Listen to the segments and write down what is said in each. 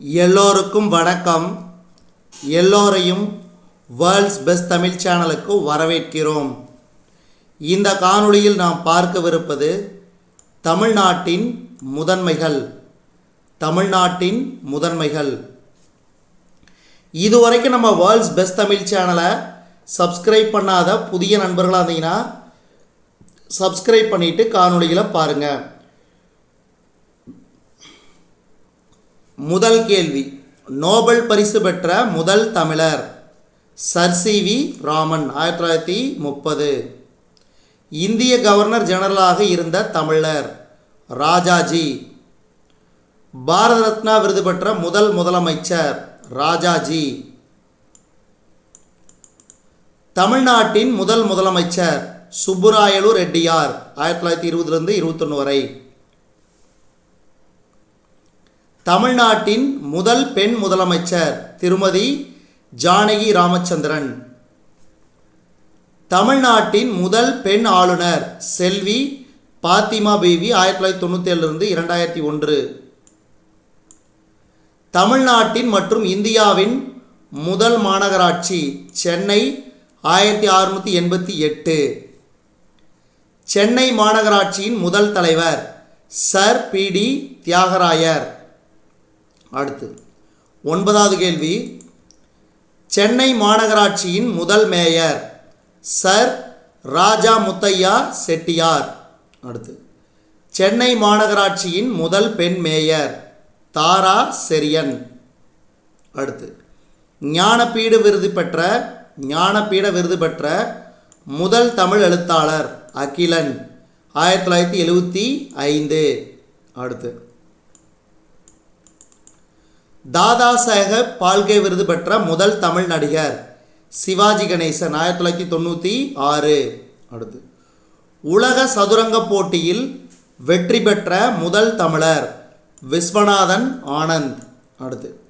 எல்லோருக்கும் வணக்கம். எல்லோரையும் வேர்ல்ட்ஸ் பெஸ்ட் தமிழ் சேனலுக்கு வரவேற்கிறோம். இந்த காணொளியில் நாம் பார்க்கவிருப்பது தமிழ்நாட்டின் முதன்மைகள். தமிழ்நாட்டின் முதன்மைகள். இதுவரைக்கும் நம்ம வேர்ல்ட்ஸ் பெஸ்ட் தமிழ் சேனலை சப்ஸ்கிரைப் பண்ணாத புதிய நண்பர்களாக இருந்தீங்கன்னா சப்ஸ்கிரைப் பண்ணிவிட்டு காணொளிகளை பாருங்கள் முதல் கேள்வி. நோபல் பரிசு பெற்ற முதல் தமிழர் சர் சி வி ராமன் ஆயிரத்தி தொள்ளாயிரத்தி முப்பது. இந்திய கவர்னர் ஜெனரலாக இருந்த தமிழர் ராஜாஜி. பாரத ரத்னா விருது பெற்ற முதல் முதலமைச்சர் ராஜாஜி. தமிழ்நாட்டின் முதல் முதலமைச்சர் சுப்புராயலு ரெட்டியார் ஆயிரத்தி தொள்ளாயிரத்தி இருபதுலேருந்து இருபத்தொன்று வரை. தமிழ்நாட்டின் முதல் பெண் முதலமைச்சர் திருமதி ஜானகி ராமச்சந்திரன். தமிழ்நாட்டின் முதல் பெண் ஆளுநர் செல்வி பாத்திமா பேபி ஆயிரத்தி தொள்ளாயிரத்தி தொண்ணூற்றி ஏழுலேருந்து இரண்டாயிரத்தி ஒன்று. தமிழ்நாட்டின் மற்றும் இந்தியாவின் முதல் மாநகராட்சி சென்னை ஆயிரத்தி அறுநூற்றி எண்பத்தி எட்டு. சென்னை மாநகராட்சியின் முதல் தலைவர் சர் பி டி தியாகராயர். அடுத்து ஒன்பதாவது கேள்வி. சென்னை மாநகராட்சியின் முதல் மேயர் சர் ராஜா முத்தையா செட்டியார். அடுத்து சென்னை மாநகராட்சியின் முதல் பெண் மேயர் தாரா செரியன். அடுத்து ஞானபீடு விருது பெற்ற ஞானபீட விருது பெற்ற முதல் தமிழ் எழுத்தாளர் அகிலன் ஆயிரத்தி தொள்ளாயிரத்தி எழுபத்தி ஐந்து. அடுத்து தாதா சாஹேப் பால்கே விருது பெற்ற முதல் தமிழ் நடிகர். சிவாஜி கணேசன் ஆயிரத்தி தொள்ளாயிரத்தி தொண்ணூற்றி ஆறு. அடுத்து உலக சதுரங்க போட்டியில் வெற்றி பெற்ற முதல் தமிழர் விஸ்வநாதன் ஆனந்த். அடுத்து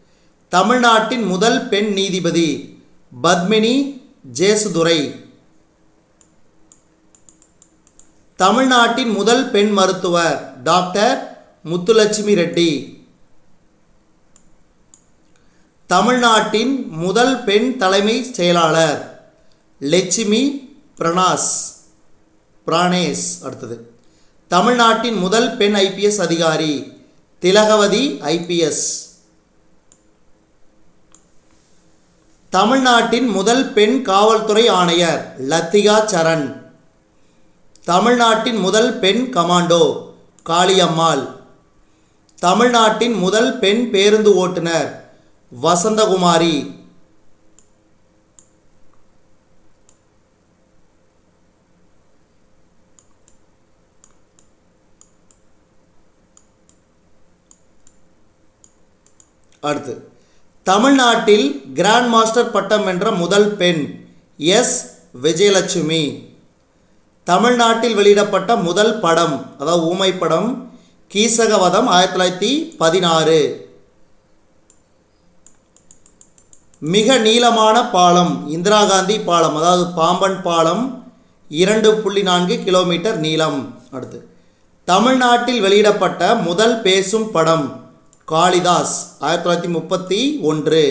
தமிழ்நாட்டின் முதல் பெண் நீதிபதி பத்மினி ஜேசுதுரை. தமிழ்நாட்டின் முதல் பெண் மருத்துவர் டாக்டர் முத்துலட்சுமி ரெட்டி. தமிழ்நாட்டின் முதல் பெண் தலைமை செயலாளர் லட்சுமி பிரணாஸ். பிரானேஸ் அடுத்தது. தமிழ்நாட்டின் முதல் பெண் ஐபிஎஸ் அதிகாரி திலகவதி ஐபிஎஸ் தமிழ்நாட்டின் முதல் பெண் காவல்துறை ஆணையர் லத்திகா சரண். தமிழ்நாட்டின் முதல் பெண் கமாண்டோ காளியம்மாள். தமிழ்நாட்டின் முதல் பெண் பேருந்து ஓட்டுநர் வசந்தகுமாரி. அடுத்து தமிழ்நாட்டில் கிராண்ட் மாஸ்டர் பட்டம் வென்ற முதல் பெண் எஸ். விஜயலட்சுமி. தமிழ்நாட்டில் வெளியிடப்பட்ட முதல் படம் அதாவது ஊமை படம் கீசகவதம் ஆயிரத்தி தொள்ளாயிரத்தி பதினாறு. மிக நீளமான பாலம் இந்திரா காந்தி பாலம் அதாவது பாம்பன் பாலம் இரண்டு புள்ளி நான்கு கிலோமீட்டர் நீளம். அடுத்து தமிழ்நாட்டில் வெளியிடப்பட்ட முதல் பேசும் படம் காளிதாஸ் ஆயிரத்தி தொள்ளாயிரத்தி முப்பத்தி ஒன்று.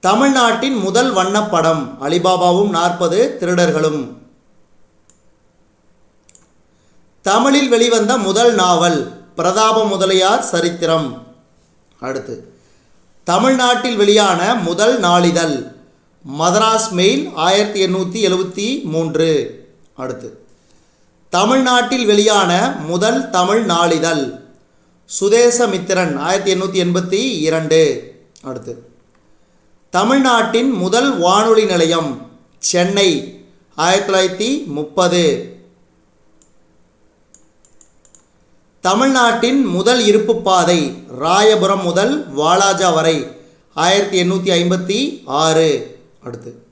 தமிழ்நாட்டின் முதல் வண்ணப்படம் அலிபாபாவும் நாற்பது திருடர்களும். தமிழில் வெளிவந்த முதல் நாவல் பிரதாப முதலியார் சரித்திரம். அடுத்து தமிழ்நாட்டில் வெளியான முதல் நாளிதழ் மதராஸ் மெயில் ஆயிரத்தி எண்ணூற்றி எழுபத்தி மூன்று. அடுத்து தமிழ்நாட்டில் வெளியான முதல் தமிழ் நாளிதழ் சுதேசமித்திரன் ஆயிரத்தி எண்ணூற்றி எண்பத்தி இரண்டு. அடுத்து தமிழ்நாட்டின் முதல் வானொலி நிலையம் சென்னை ஆயிரத்தி தொள்ளாயிரத்தி முப்பது. தமிழ்நாட்டின் முதல் இருப்பு பாதை ராயபுரம் முதல் வாலாஜா வரை. ஆயிரத்தி எண்ணூற்றி ஐம்பத்தி ஆறு. அடுத்து.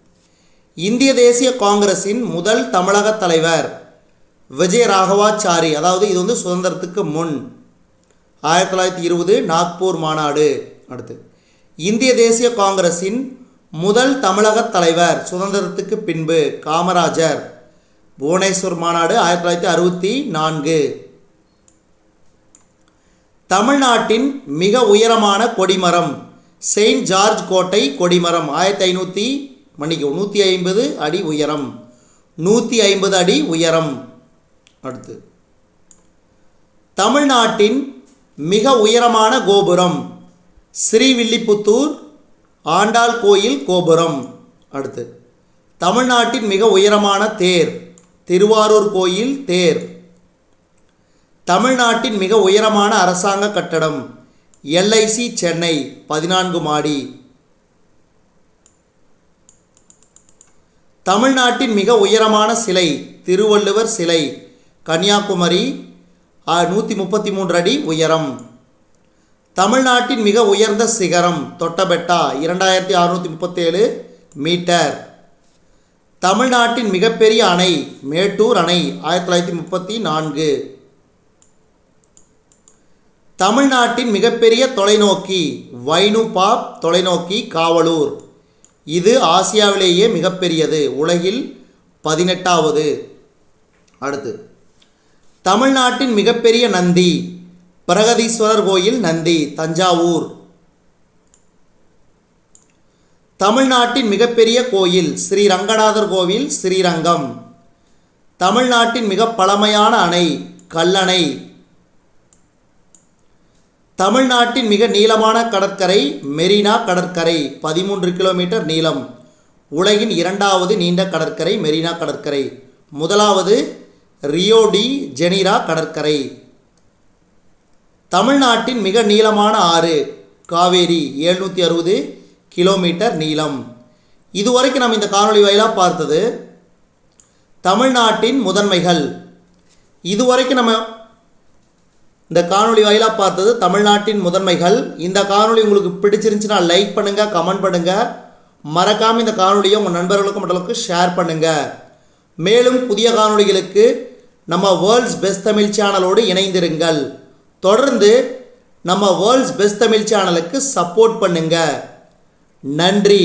இந்திய தேசிய காங்கிரஸின் முதல் தமிழக தலைவர் விஜய ராகவாச்சாரி அதாவது இது வந்து சுதந்திரத்துக்கு முன். ஆயிரத்தி தொள்ளாயிரத்தி இருபது நாக்பூர் மாநாடு. அடுத்து. இந்திய தேசிய காங்கிரஸின் முதல் தமிழக தலைவர் சுதந்திரத்துக்கு பின்பு காமராஜர். புவனேஸ்வர் மாநாடு ஆயிரத்தி தொள்ளாயிரத்தி அறுபத்தி நான்கு. தமிழ்நாட்டின் மிக உயரமான கொடிமரம் செயின்ட் ஜார்ஜ் கோட்டை கொடிமரம் ஆயிரத்தி ஐநூற்றி மன்னிக்கவும் நூற்றி ஐம்பது அடி உயரம் நூற்றி ஐம்பது அடி உயரம். அடுத்து. தமிழ்நாட்டின் மிக உயரமான கோபுரம் ஸ்ரீவில்லிபுத்தூர் ஆண்டாள் கோயில் கோபுரம். அடுத்து. தமிழ்நாட்டின் மிக உயரமான தேர் திருவாரூர் கோயில் தேர். தமிழ்நாட்டின் மிக உயரமான அரசாங்க கட்டடம் எல்ஐசி சென்னை பதினான்கு மாடி. தமிழ்நாட்டின் மிக உயரமான சிலை திருவள்ளுவர் சிலை கன்னியாகுமரி நூற்றி முப்பத்தி மூன்று அடி உயரம். தமிழ்நாட்டின் மிக உயர்ந்த சிகரம் தொட்டபெட்டா இரண்டாயிரத்தி அறுநூற்றி முப்பத்தேழு மீட்டர். தமிழ்நாட்டின் மிகப்பெரிய அணை மேட்டூர் அணை ஆயிரத்தி தொள்ளாயிரத்தி முப்பத்தி நான்கு. தமிழ்நாட்டின் மிகப்பெரிய தொலைநோக்கி வைனுபாப் தொலைநோக்கி காவலூர். இது ஆசியாவிலேயே மிகப்பெரியது. உலகில் பதினெட்டாவது. அடுத்து. தமிழ்நாட்டின் மிகப்பெரிய நந்தி பிரகதீஸ்வரர் கோயில் நந்தி தஞ்சாவூர். தமிழ்நாட்டின் மிகப்பெரிய கோயில் ஸ்ரீ ரங்கநாதர் கோவில் ஸ்ரீரங்கம். தமிழ்நாட்டின் மிக பழமையான அணை கல்லணை. தமிழ்நாட்டின் மிக நீளமான கடற்கரை மெரினா கடற்கரை பதிமூன்று கிலோமீட்டர் நீளம். உலகின் இரண்டாவது நீண்ட கடற்கரை மெரினா கடற்கரை. முதலாவது ரியோ டி ஜெனிரா கடற்கரை. தமிழ்நாட்டின் மிக நீளமான ஆறு காவேரி எழுநூற்றி அறுபது கிலோமீட்டர் நீளம். இதுவரைக்கும் நம்ம இந்த காணொலி வாயிலாக பார்த்தது தமிழ்நாட்டின் முதன்மைகள். இதுவரைக்கும் நம்ம இந்த காணொளி வாயிலாக பார்த்தது தமிழ்நாட்டின் முதன்மைகள். இந்த காணொளி உங்களுக்கு பிடிச்சிருந்துச்சுன்னா லைக் பண்ணுங்கள் கமெண்ட் பண்ணுங்கள் மறக்காமல் இந்த காணொலியை உங்கள் நண்பர்களுக்கும் மற்றவர்களுக்கு ஷேர் பண்ணுங்கள் மேலும் புதிய காணொளிகளுக்கு நம்ம வேர்ல்ட்ஸ் பெஸ்ட் தமிழ் சேனலோடு இணைந்திருங்கள். தொடர்ந்து நம்ம வேர்ல்ட்ஸ் பெஸ்ட் தமிழ் சேனலுக்கு சப்போர்ட் பண்ணுங்கள் நன்றி.